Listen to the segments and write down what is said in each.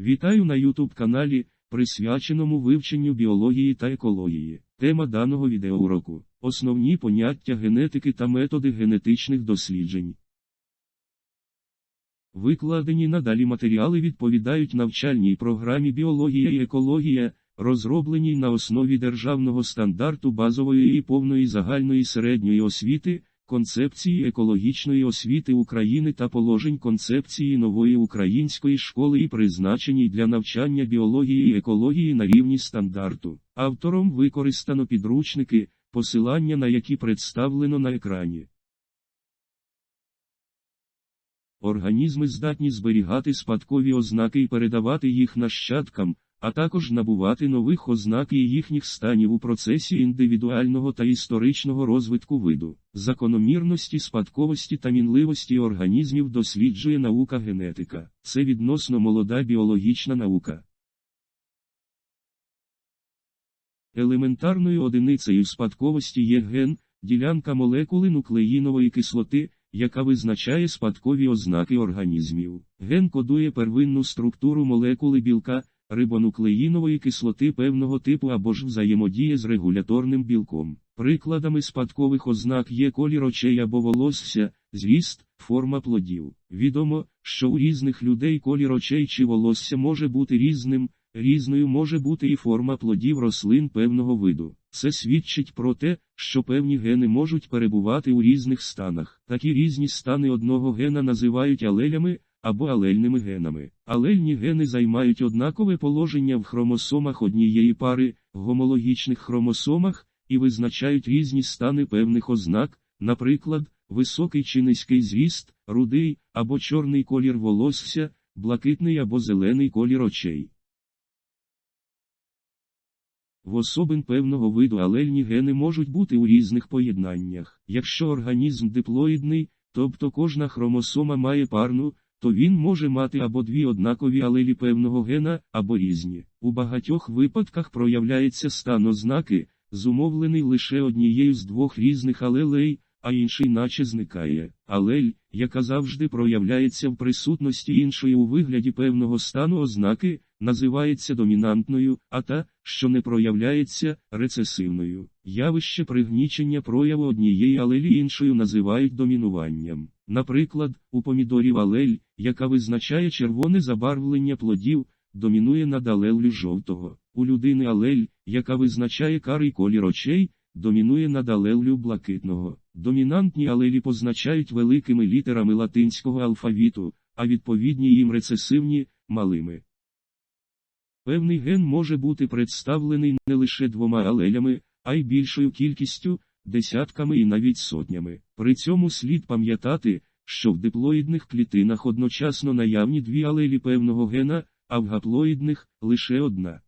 Вітаю на YouTube каналі, присвяченому вивченню біології та екології. Тема даного відеоуроку – основні поняття генетики та методи генетичних досліджень. Викладені надалі матеріали відповідають навчальній програмі Біологія і екологія, розробленій на основі державного стандарту базової і повної загальної середньої освіти, концепції екологічної освіти України та положень концепції нової української школи і призначеній для навчання біології і екології на рівні стандарту. Автором використано підручники, посилання на які представлено на екрані. Організми здатні зберігати спадкові ознаки і передавати їх нащадкам, а також набувати нових ознак і їхніх станів у процесі індивідуального та історичного розвитку виду. Закономірності спадковості та мінливості організмів досліджує наука генетика. Це відносно молода біологічна наука. Елементарною одиницею спадковості є ген, ділянка молекули нуклеїнової кислоти, яка визначає спадкові ознаки організмів. Ген кодує первинну структуру молекули білка, рибонуклеїнової кислоти певного типу або ж взаємодіє з регуляторним білком. Прикладами спадкових ознак є колір очей або волосся, зріст, форма плодів. Відомо, що у різних людей колір очей чи волосся може бути різним, різною може бути і форма плодів рослин певного виду. Це свідчить про те, що певні гени можуть перебувати у різних станах. Такі різні стани одного гена називають алелями або алельними генами. Алельні гени займають однакове положення в хромосомах однієї пари, гомологічних хромосомах, і визначають різні стани певних ознак, наприклад, високий чи низький зріст, рудий або чорний колір волосся, блакитний або зелений колір очей. В особин певного виду алельні гени можуть бути у різних поєднаннях. Якщо організм диплоїдний, тобто кожна хромосома має парну, то він може мати або дві однакові алелі певного гена, або різні. У багатьох випадках проявляється стан ознаки, зумовлений лише однією з двох різних алелей, а інший наче зникає. Алель, яка завжди проявляється в присутності іншої у вигляді певного стану ознаки, називається домінантною, а та, що не проявляється, рецесивною. Явище пригнічення прояву однієї алелі іншою називають домінуванням. Наприклад, у помідорів алель, яка визначає червоне забарвлення плодів, домінує над алеллю жовтого. У людини алель, яка визначає карий колір очей, домінує над алеллю блакитного. Домінантні алелі позначають великими літерами латинського алфавіту, а відповідні їм рецесивні малими. Певний ген може бути представлений не лише двома алелями, а й більшою кількістю, десятками і навіть сотнями. При цьому слід пам'ятати, що в диплоїдних клітинах одночасно наявні дві алелі певного гена, а в гаплоїдних лише одна.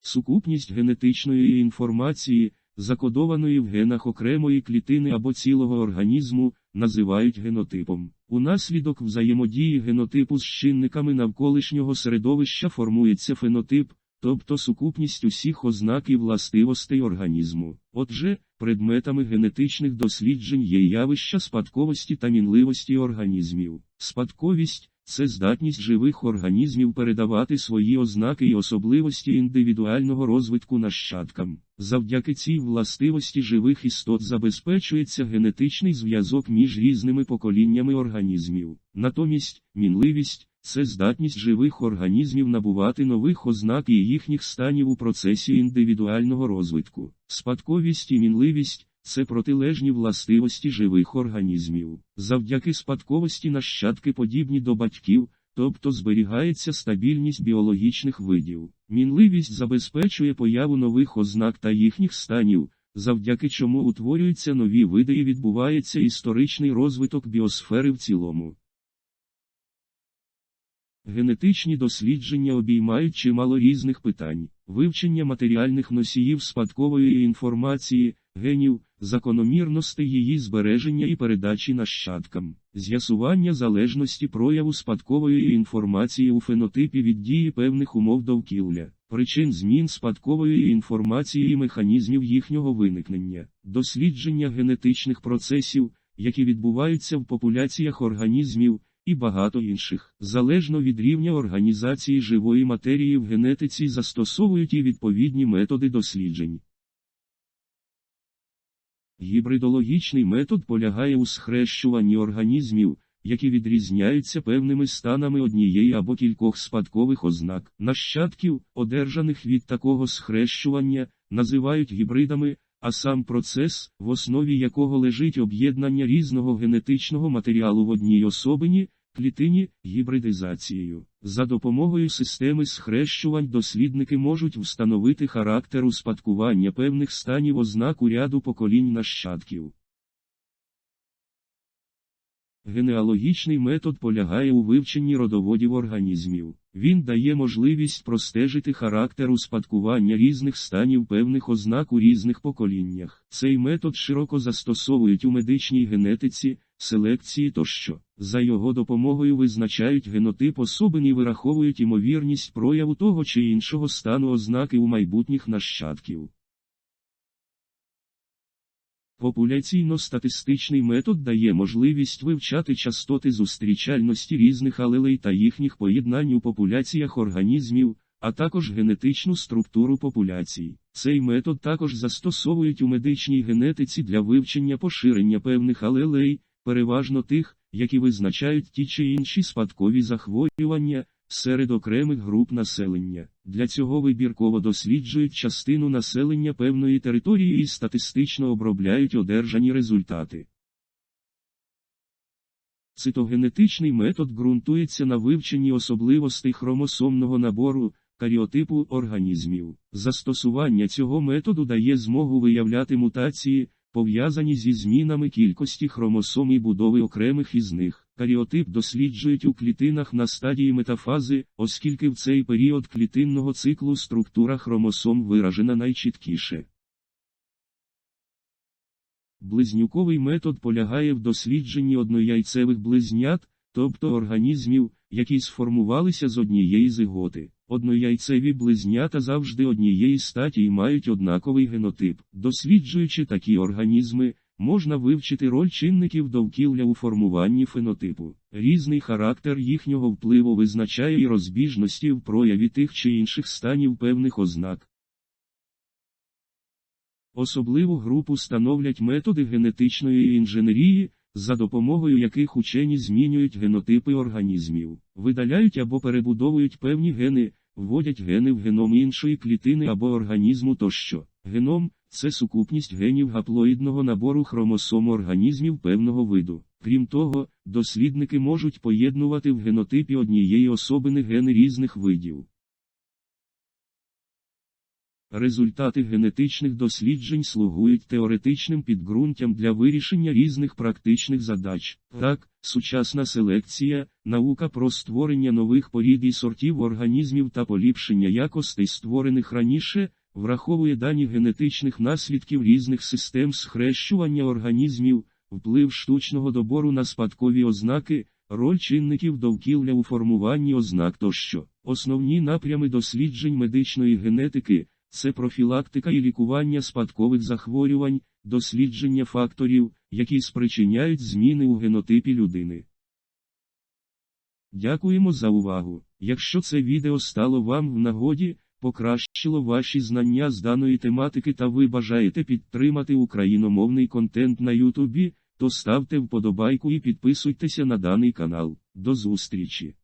Сукупність генетичної інформації, закодованої в генах окремої клітини або цілого організму, називають генотипом. Унаслідок взаємодії генотипу з чинниками навколишнього середовища формується фенотип, тобто сукупність усіх ознак і властивостей організму. Отже, предметами генетичних досліджень є явища спадковості та мінливості організмів. Спадковість це здатність живих організмів передавати свої ознаки і особливості індивідуального розвитку нащадкам. Завдяки цій властивості живих істот забезпечується генетичний зв'язок між різними поколіннями організмів. Натомість, мінливість це здатність живих організмів набувати нових ознак і їхніх станів у процесі індивідуального розвитку. Спадковість і мінливість це протилежні властивості живих організмів. Завдяки спадковості нащадки подібні до батьків, тобто зберігається стабільність біологічних видів. Мінливість забезпечує появу нових ознак та їхніх станів, завдяки чому утворюються нові види і відбувається історичний розвиток біосфери в цілому. Генетичні дослідження обіймають чимало різних питань, вивчення матеріальних носіїв спадкової інформації, генів, закономірностей її збереження і передачі нащадкам, з'ясування залежності прояву спадкової інформації у фенотипі від дії певних умов довкілля, причин змін спадкової інформації і механізмів їхнього виникнення, дослідження генетичних процесів, які відбуваються в популяціях організмів, і багато інших. Залежно від рівня організації живої матерії в генетиці застосовують і відповідні методи досліджень. Гібридологічний метод полягає у схрещуванні організмів, які відрізняються певними станами однієї або кількох спадкових ознак. Нащадків, одержаних від такого схрещування, називають гібридами, а сам процес, в основі якого лежить об'єднання різного генетичного матеріалу в одній особині, клітині, гібридизацією. За допомогою системи схрещувань дослідники можуть встановити характер успадкування певних станів ознак у ряду поколінь нащадків. Генеалогічний метод полягає у вивченні родоводів організмів. Він дає можливість простежити характер успадкування різних станів певних ознак у різних поколіннях. Цей метод широко застосовують у медичній генетиці, селекції тощо. За його допомогою визначають генотип особин і вираховують імовірність прояву того чи іншого стану ознаки у майбутніх нащадків. Популяційно-статистичний метод дає можливість вивчати частоти зустрічальності різних алелей та їхніх поєднань у популяціях організмів, а також генетичну структуру популяцій. Цей метод також застосовують у медичній генетиці для вивчення поширення певних алелей, переважно тих, які визначають ті чи інші спадкові захворювання, серед окремих груп населення. Для цього вибірково досліджують частину населення певної території і статистично обробляють одержані результати. Цитогенетичний метод ґрунтується на вивченні особливостей хромосомного набору, каріотипу організмів. Застосування цього методу дає змогу виявляти мутації, пов'язані зі змінами кількості хромосом і будови окремих із них. Каріотип досліджують у клітинах на стадії метафази, оскільки в цей період клітинного циклу структура хромосом виражена найчіткіше. Близнюковий метод полягає в дослідженні однояйцевих близнят, тобто організмів, які сформувалися з однієї зиготи. Однояйцеві близнята завжди однієї статі і мають однаковий генотип. Досліджуючи такі організми, можна вивчити роль чинників довкілля у формуванні фенотипу. Різний характер їхнього впливу визначає і розбіжності в прояві тих чи інших станів певних ознак. Особливу групу становлять методи генетичної інженерії, за допомогою яких учені змінюють генотипи організмів, видаляють або перебудовують певні гени, вводять гени в геном іншої клітини або організму тощо. Геном це сукупність генів гаплоїдного набору хромосом організмів певного виду. Крім того, дослідники можуть поєднувати в генотипі однієї особини гени різних видів. Результати генетичних досліджень слугують теоретичним підґрунтям для вирішення різних практичних задач. Так, сучасна селекція, наука про створення нових порід і сортів організмів та поліпшення якостей створених раніше, враховує дані генетичних наслідків різних систем схрещування організмів, вплив штучного добору на спадкові ознаки, роль чинників довкілля у формуванні ознак тощо. Основні напрями досліджень медичної генетики. Це профілактика і лікування спадкових захворювань, дослідження факторів, які спричиняють зміни у генотипі людини. Дякуємо за увагу. Якщо це відео стало вам в нагоді, покращило ваші знання з даної тематики та ви бажаєте підтримати україномовний контент на Ютубі, то ставте вподобайку і підписуйтеся на даний канал. До зустрічі!